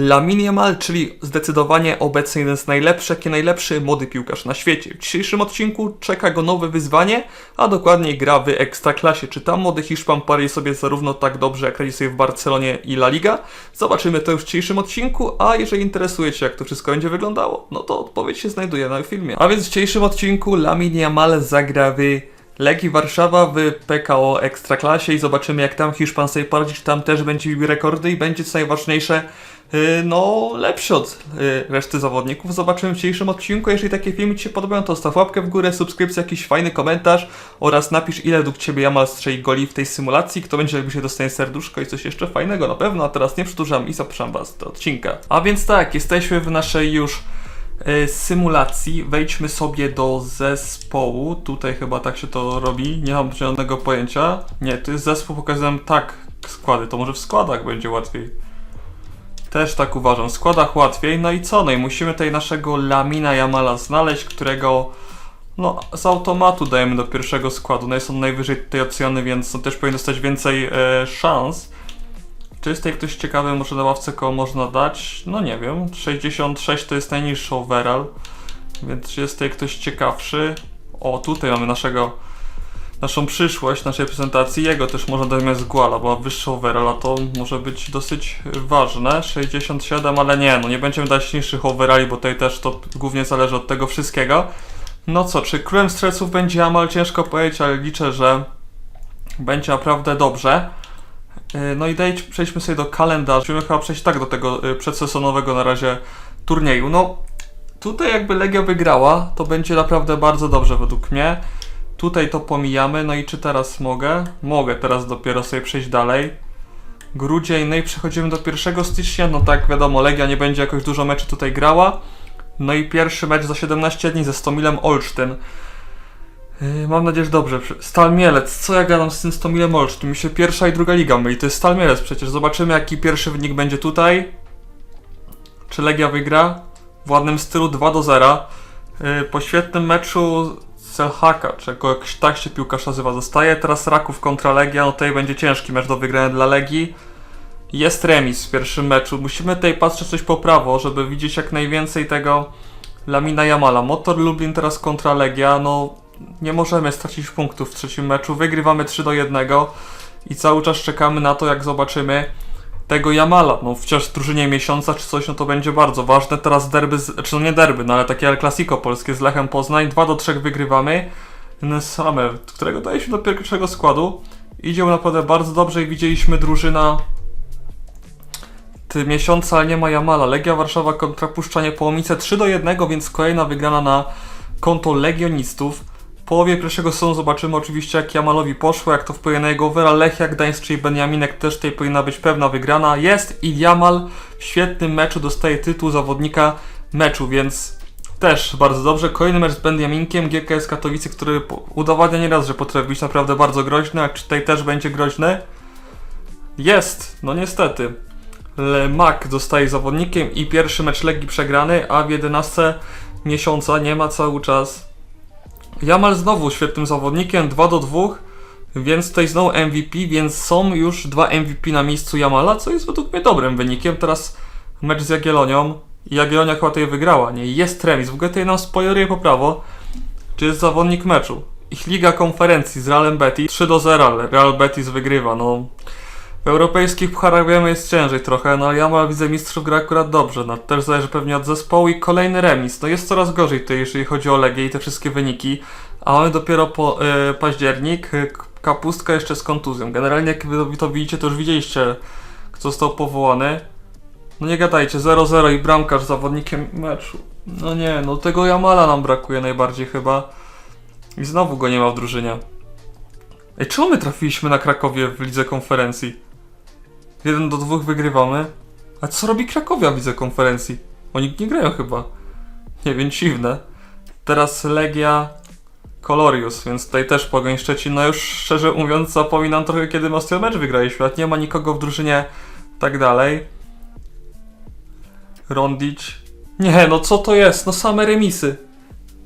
Lamin Yamal, czyli zdecydowanie obecnie jeden z najlepszych, najlepszy młody piłkarz na świecie. W dzisiejszym odcinku czeka go nowe wyzwanie, a dokładniej gra w Ekstraklasie. Czy tam młody Hiszpan pari sobie zarówno tak dobrze, jak radzi sobie w Barcelonie i La Liga? Zobaczymy to już w dzisiejszym odcinku, a jeżeli interesuje Cię, jak to wszystko będzie wyglądało, no to odpowiedź się znajduje na filmie. A więc w dzisiejszym odcinku Lamin Yamal zagra w Legii Warszawa w PKO Ekstraklasie i zobaczymy jak tam Hiszpan sobie poradzi, czy tam też będzie bił rekordy i będzie co najważniejsze yy, no lepszy od yy, reszty zawodników. Zobaczymy w dzisiejszym odcinku. Jeżeli takie filmy Ci się podobają, to staw łapkę w górę, subskrypcję, jakiś fajny komentarz oraz napisz ile według Ciebie Jamal strzeli goli w tej symulacji. Kto będzie lubił się dostanie serduszko i coś jeszcze fajnego na pewno. A teraz nie przedłużam i zapraszam Was do odcinka. A więc tak, jesteśmy w naszej już e, symulacji. Wejdźmy sobie do zespołu. Tutaj chyba tak się to robi. Nie mam żadnego pojęcia. Nie, to jest zespół, pokazałem tak składy. To może w składach będzie łatwiej. Też tak uważam. W składach łatwiej. No i co? No i musimy tutaj naszego Lamina Jamala znaleźć, którego no z automatu dajemy do pierwszego składu. No jest on najwyżej tutaj opcjony, więc on też powinien dostać więcej e, szans. Czy jest tutaj ktoś ciekawy, może na ławce koło można dać? No nie wiem. 66 to jest najniższy overall. Więc czy jest tutaj ktoś ciekawszy? O, tutaj mamy naszego, naszą przyszłość, naszej prezentacji. Jego też można dać zamiast Guala, bo wyższy overall, a to może być dosyć ważne. 67, ale nie, no nie będziemy dać niższych overalli, bo tutaj też to głównie zależy od tego wszystkiego. No co, czy królem stresów będzie Amal? Ciężko powiedzieć, ale liczę, że będzie naprawdę dobrze. Yy, No i daj, przejdźmy sobie do kalendarza. Musimy chyba przejść tak do tego yy, przedsezonowego na razie turnieju. No, tutaj jakby Legia wygrała, to będzie naprawdę bardzo dobrze według mnie. Tutaj to pomijamy, no i czy teraz mogę? Mogę teraz dopiero sobie przejść dalej. Grudzień, no i przechodzimy do 1 stycznia, no tak wiadomo, Legia nie będzie jakoś dużo meczy tutaj grała. No i pierwszy mecz za 17 dni ze Stomilem Olsztyn. Yy, Mam nadzieję, że dobrze. Stal Mielec, co ja gadam z tym Stomilem Olsztyn? Mi się pierwsza i druga liga myli, to jest Stal Mielec przecież. Zobaczymy jaki pierwszy wynik będzie tutaj. Czy Legia wygra? W ładnym stylu 2 do 0. Yy, Po świetnym meczu Selhaka, czy jakoś tak się piłkarz nazywa, zostaje. Teraz Raków kontra Legia, no tutaj będzie ciężki mecz do wygrania dla Legii. Jest remis w pierwszym meczu. Musimy tutaj patrzeć coś po prawo, żeby widzieć jak najwięcej tego Lamina Jamala. Motor Lublin teraz kontra Legia, no nie możemy stracić punktów w trzecim meczu. Wygrywamy 3 do 1 i cały czas czekamy na to, jak zobaczymy tego Jamala. No wciąż drużynie miesiąca czy coś, no to będzie bardzo ważne. Teraz derby, z, czy no nie derby, no ale takie El Clasico polskie z Lechem Poznań. 2 do 3 wygrywamy. Summer, którego się do pierwszego składu. Idzie naprawdę bardzo dobrze i widzieliśmy drużyna miesiąca, ale nie ma Jamala. Legia Warszawa kontra Puszczanie Połomice 3 do 1, więc kolejna wygrana na konto Legionistów. Połowie pierwszego sezonu zobaczymy oczywiście jak Jamalowi poszło, jak to wpłynie na jego overall. Lechia Gdańsk, czyli Beniaminek też tutaj powinna być pewna wygrana. Jest i Jamal w świetnym meczu dostaje tytuł zawodnika meczu, więc też bardzo dobrze. Kolejny mecz z Benjaminkiem, GKS Katowice, który udowadnia nieraz, że potrafi być naprawdę bardzo groźny, a czy tutaj też będzie groźny? Jest, no niestety. Mac zostaje zawodnikiem i pierwszy mecz Legii przegrany, a w 11 miesiąca nie ma cały czas. Jamal znowu świetnym zawodnikiem, 2 do 2, więc tutaj znowu MVP, więc są już dwa MVP na miejscu Jamala, co jest według mnie dobrym wynikiem. Teraz mecz z Jagiellonią i Jagiellonia chyba tutaj wygrała, nie? Jest remis, w ogóle tutaj nam spoileruje po prawo, czy jest zawodnik meczu. Ich Liga Konferencji z Realem Betis 3 do 0, ale Real Betis wygrywa, no w europejskich pucharach wiemy jest ciężej trochę, no ale Jamal widzę mistrzów gra akurat dobrze, no też zależy pewnie od zespołu i kolejny remis. No jest coraz gorzej tutaj, jeżeli chodzi o Legię i te wszystkie wyniki, a mamy dopiero po, e, październik, k- kapustka jeszcze z kontuzją. Generalnie jak wy to widzicie, to już widzieliście, kto został powołany. No nie gadajcie, 0-0 i bramkarz zawodnikiem meczu. No nie, no tego Jamala nam brakuje najbardziej chyba. I znowu go nie ma w drużynie. Ej, czemu my trafiliśmy na Krakowie w lidze konferencji? 1 do 2 wygrywamy. A co robi Krakowia w lidze konferencji? Oni nie grają chyba. Nie wiem, dziwne. Teraz Legia Colorius, więc tutaj też Pogoń Szczecin. No już szczerze mówiąc zapominam trochę kiedy ostatnio mecz wygraliśmy. Nie ma nikogo w drużynie tak dalej. Rondic. Nie, no co to jest? No same remisy.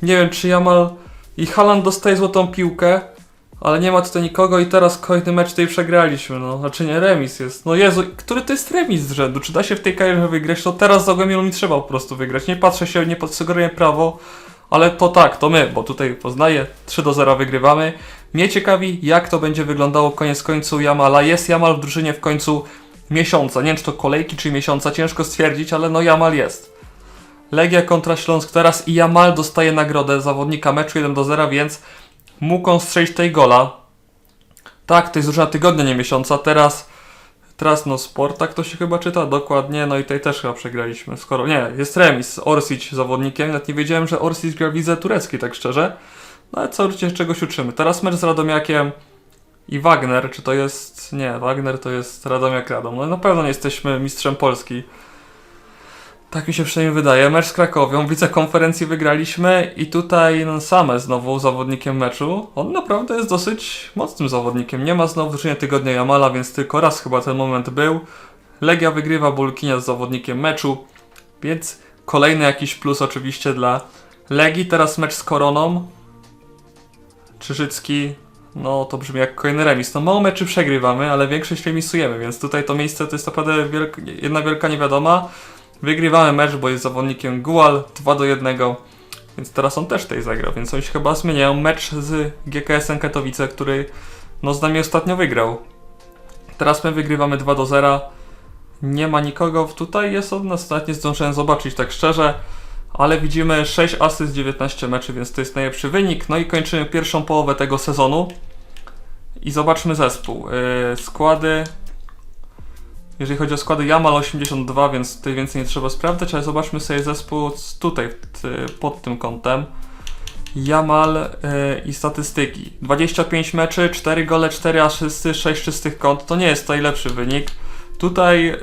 Nie wiem czy Jamal i Halan dostaje złotą piłkę. Ale nie ma tutaj nikogo i teraz kolejny mecz tej przegraliśmy, no. Znaczy nie, remis jest. No Jezu, który to jest remis z rzędu? Czy da się w tej karierze wygrać? To teraz z Zagłębią mi trzeba po prostu wygrać. Nie patrzę się, nie podsugeruję prawo, ale to tak, to my, bo tutaj poznaję, 3 do 0 wygrywamy. Mnie ciekawi, jak to będzie wyglądało koniec końcu Jamala. Jest Jamal w drużynie w końcu miesiąca. Nie wiem, czy to kolejki, czy miesiąca, ciężko stwierdzić, ale no Jamal jest. Legia kontra Śląsk teraz i Jamal dostaje nagrodę zawodnika meczu 1 do 0, więc mógł on strzelić tej gola. Tak, to jest drużyna tygodnia, nie miesiąca. Teraz, teraz no sport, tak to się chyba czyta dokładnie. No i tutaj też chyba przegraliśmy. Skoro nie, jest remis. Orsic zawodnikiem. Nawet nie wiedziałem, że Orsic gra w lidze tureckiej, tak szczerze. No ale cały czas czegoś uczymy. Teraz mecz z Radomiakiem i Wagner. Czy to jest. Nie, Wagner to jest Radomiak Radom. No na pewno nie jesteśmy mistrzem Polski. Tak mi się przynajmniej wydaje. Mecz z Krakowią, wicekonferencji wygraliśmy i tutaj no, same znowu zawodnikiem meczu. On naprawdę jest dosyć mocnym zawodnikiem. Nie ma znowu w drużynie tygodnia Jamala, więc tylko raz chyba ten moment był. Legia wygrywa Bulkinia z zawodnikiem meczu, więc kolejny jakiś plus oczywiście dla Legii. Teraz mecz z Koroną. Czyżycki, no to brzmi jak kolejny remis. No mało meczy przegrywamy, ale większość remisujemy, więc tutaj to miejsce to jest naprawdę jedna wielka niewiadoma. Wygrywamy mecz, bo jest zawodnikiem Gual 2 do 1, więc teraz on też tutaj zagrał, więc oni się chyba zmieniają. Mecz z GKS-em Katowice, który no z nami ostatnio wygrał. Teraz my wygrywamy 2 do 0. Nie ma nikogo tutaj, jest od nas, nawet zdążyłem zobaczyć tak szczerze, ale widzimy 6 asyst 19 meczy, więc to jest najlepszy wynik. No i kończymy pierwszą połowę tego sezonu. I zobaczmy zespół. Yy, składy jeżeli chodzi o składy, Jamal 82, więc tutaj więcej nie trzeba sprawdzać, ale zobaczmy sobie zespół tutaj, pod tym kątem. Jamal y, i statystyki. 25 meczy, 4 gole, 4 asysty, 6 czystych kąt. To nie jest najlepszy wynik. Tutaj y,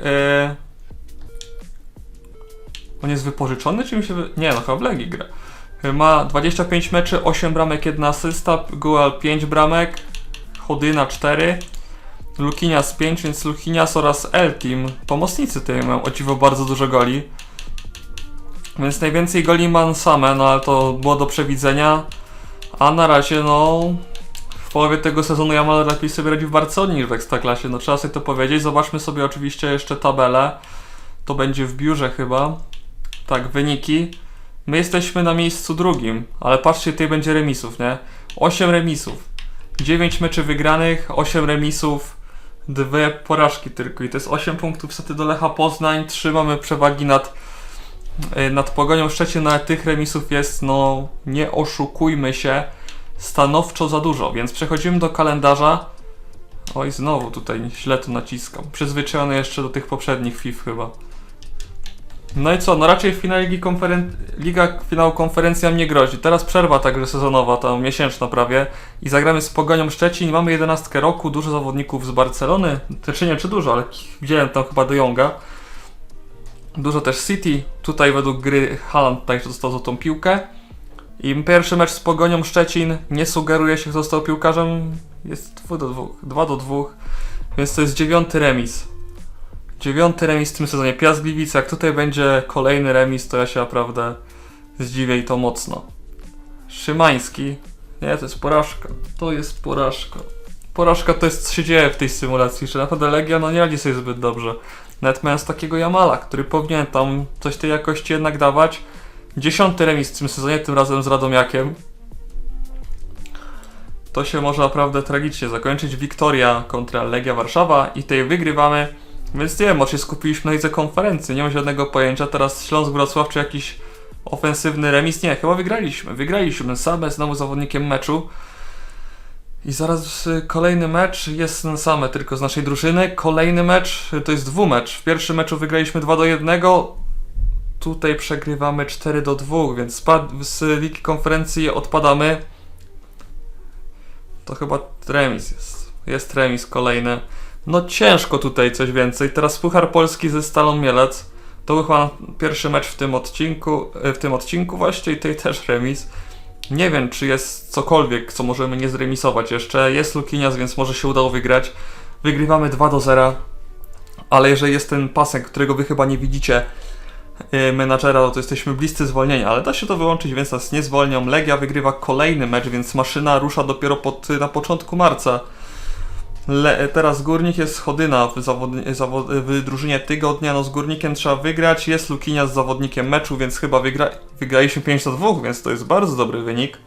on jest wypożyczony, czy mi się... Wy... Nie, no chyba w Legii gra. Y, Ma 25 meczy, 8 bramek, 1 asysta, Gual 5 bramek, Chodyna 4. Lukinias 5, więc Lukinias oraz L-Team, pomocnicy tutaj mają o dziwo bardzo dużo goli. Więc najwięcej goli ma same, no ale to było do przewidzenia. A na razie, no, w połowie tego sezonu Jamal lepiej sobie radzi w Barcelonie niż w Ekstraklasie, no trzeba sobie to powiedzieć. Zobaczmy sobie oczywiście jeszcze tabelę. To będzie w biurze chyba. Tak, wyniki. My jesteśmy na miejscu drugim, ale patrzcie, tutaj będzie remisów, nie? 8 remisów. 9 meczy wygranych, 8 remisów, dwie porażki tylko i to jest 8 punktów wstety do Lecha Poznań, 3 mamy przewagi nad, y, nad Pogonią Szczecin, no ale tych remisów jest, no nie oszukujmy się, stanowczo za dużo, więc przechodzimy do kalendarza. Oj, znowu tutaj źle to naciskam. Przyzwyczajony jeszcze do tych poprzednich FIF chyba. No i co, no raczej w finale Ligi Konferen- Liga finału konferencja mnie grozi. Teraz przerwa także sezonowa, tam miesięczna prawie. I zagramy z Pogonią Szczecin. Mamy 11 roku, dużo zawodników z Barcelony. Czy nie, czy dużo, ale widziałem tam chyba De Jonga. Dużo też City. Tutaj według gry Haaland tutaj dostał złotą piłkę. I pierwszy mecz z Pogonią Szczecin nie sugeruje się, kto został piłkarzem. Jest 2 do 2. 2 do 2. Więc to jest dziewiąty remis. Dziewiąty remis w tym sezonie. Piast Gliwice. Jak tutaj będzie kolejny remis, to ja się naprawdę zdziwię i to mocno. Szymański. Nie, to jest porażka. To jest porażka. Porażka to jest co się dzieje w tej symulacji, że naprawdę Legia no nie radzi sobie zbyt dobrze. Nawet mając takiego Jamala, który powinien tam coś tej jakości jednak dawać. Dziesiąty remis w tym sezonie, tym razem z Radomiakiem. To się może naprawdę tragicznie zakończyć. Wiktoria kontra Legia Warszawa i tej wygrywamy. Więc nie wiem, może się skupiliśmy na lidze konferencji, nie mam żadnego pojęcia. Teraz Śląsk Wrocław czy jakiś ofensywny remis? Nie, chyba wygraliśmy. Wygraliśmy. Same znowu zawodnikiem meczu. I zaraz y, kolejny mecz jest ten tylko z naszej drużyny. Kolejny mecz y, to jest dwumecz. W pierwszym meczu wygraliśmy 2 do 1. Tutaj przegrywamy 4 do 2, więc z ligi konferencji odpadamy. To chyba remis jest. Jest remis kolejny. No ciężko tutaj coś więcej. Teraz Puchar Polski ze Stalą Mielec. To był chyba pierwszy mecz w tym odcinku, e, w tym odcinku właśnie i tutaj też remis. Nie wiem, czy jest cokolwiek, co możemy nie zremisować jeszcze. Jest Lukinias, więc może się udało wygrać. Wygrywamy 2 do 0. Ale jeżeli jest ten pasek, którego wy chyba nie widzicie, yy, menadżera, no to jesteśmy bliscy zwolnienia, ale da się to wyłączyć, więc nas nie zwolnią. Legia wygrywa kolejny mecz, więc maszyna rusza dopiero pod, na początku marca. Le, teraz Górnik jest Chodyna w, zawod, zawod, w drużynie tygodnia. No z Górnikiem trzeba wygrać. Jest Lukinia z zawodnikiem meczu, więc chyba wygra, wygraliśmy 5 do 2, więc to jest bardzo dobry wynik.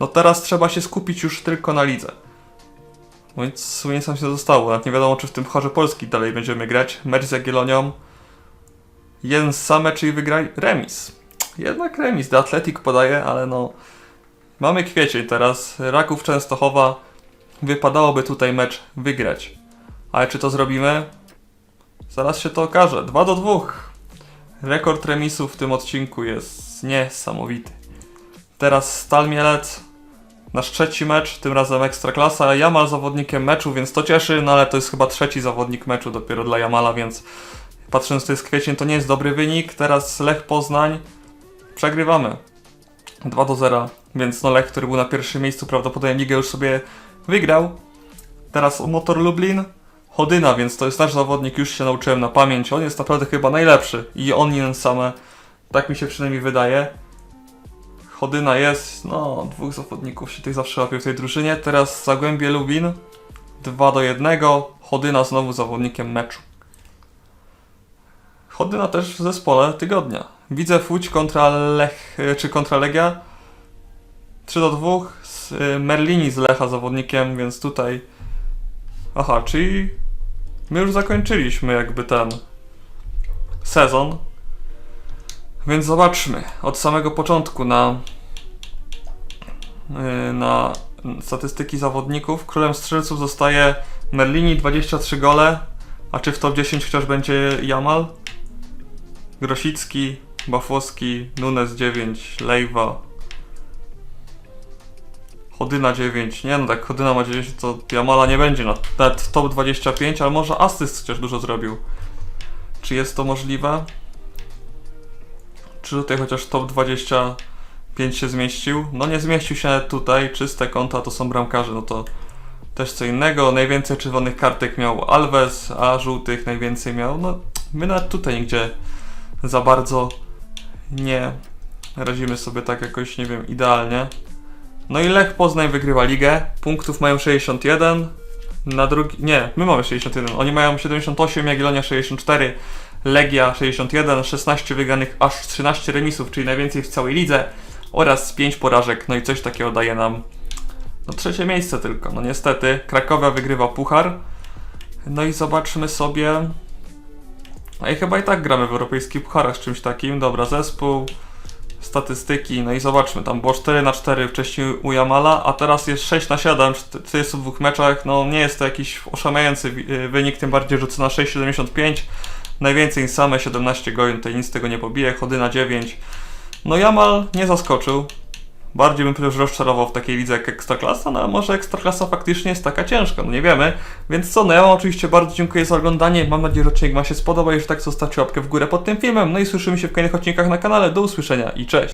No teraz trzeba się skupić już tylko na lidze. No Więc nic nam się zostało. Nawet nie wiadomo, czy w tym Pucharze Polski dalej będziemy grać. Mecz z Jagiellonią. Jeden sam mecz i wygraj remis. Jednak remis. The Athletic podaje, ale no... Mamy kwiecień teraz. Raków Częstochowa. Wypadałoby tutaj mecz wygrać. Ale czy to zrobimy? Zaraz się to okaże. 2 do 2. Rekord remisów w tym odcinku jest niesamowity. Teraz Stal Mielec. Nasz trzeci mecz, tym razem Ekstraklasa. Jamal zawodnikiem meczu, więc to cieszy, no ale to jest chyba trzeci zawodnik meczu dopiero dla Jamala, więc patrząc to jest kwiecień, to nie jest dobry wynik. Teraz Lech Poznań. Przegrywamy. 2 do 0, więc no Lech, który był na pierwszym miejscu, prawdopodobnie ligę już sobie wygrał. Teraz Motor Lublin. Chodyna, więc to jest nasz zawodnik, już się nauczyłem na pamięć. On jest naprawdę chyba najlepszy i on jeden same. Tak mi się przynajmniej wydaje. Chodyna jest, no, dwóch zawodników się tych zawsze łapie w tej drużynie. Teraz Zagłębie Lubin, 2 do 1. Chodyna znowu zawodnikiem meczu. Chodyna też w zespole tygodnia. Widzę Fuć kontra Lech, czy kontra Legia. 3 do 2. Z y, Merlini z Lecha zawodnikiem, więc tutaj... Aha, czyli my już zakończyliśmy jakby ten sezon. Więc zobaczmy od samego początku na, yy, na statystyki zawodników. Królem strzelców zostaje Merlini 23 gole, a czy w top 10 chociaż będzie Jamal? Grosicki, Bafowski, Nunes 9, Lejwa. Chodyna 9. Nie no, tak Chodyna ma 9, to Jamala nie będzie na nawet top 25, ale może asyst chociaż dużo zrobił. Czy jest to możliwe? Czy tutaj chociaż top 25 się zmieścił? No nie zmieścił się tutaj, czyste konta to są bramkarze, no to też co innego. Najwięcej czerwonych kartek miał Alves, a żółtych najwięcej miał. No my nawet tutaj nigdzie za bardzo nie radzimy sobie tak jakoś, nie wiem, idealnie. No i Lech Poznań wygrywa ligę. Punktów mają 61. Na drugi. Nie, my mamy 61. Oni mają 78, Jagiellonia 64, Legia 61, 16 wygranych, aż 13 remisów, czyli najwięcej w całej lidze oraz 5 porażek. No i coś takiego daje nam no trzecie miejsce tylko. No niestety Krakowia wygrywa puchar. No i zobaczmy sobie. A i chyba i tak gramy w europejskich pucharach z czymś takim. Dobra, zespół statystyki, no i zobaczmy, tam było 4 na 4 wcześniej u Jamala, a teraz jest 6 na 7 w 42 meczach, no nie jest to jakiś oszałamiający wi- y, wynik, tym bardziej, że cena 6,75, najwięcej same 17 godzin, tutaj nic z tego nie pobije, chody na 9. No Jamal nie zaskoczył, bardziej bym już rozczarował w takiej lidze jak Ekstraklasa, no a może Ekstraklasa faktycznie jest taka ciężka, no nie wiemy. Więc co, no ja wam oczywiście bardzo dziękuję za oglądanie, mam nadzieję, że odcinek wam się spodoba, jeżeli tak, zostawcie łapkę w górę pod tym filmem, no i słyszymy się w kolejnych odcinkach na kanale, do usłyszenia i cześć!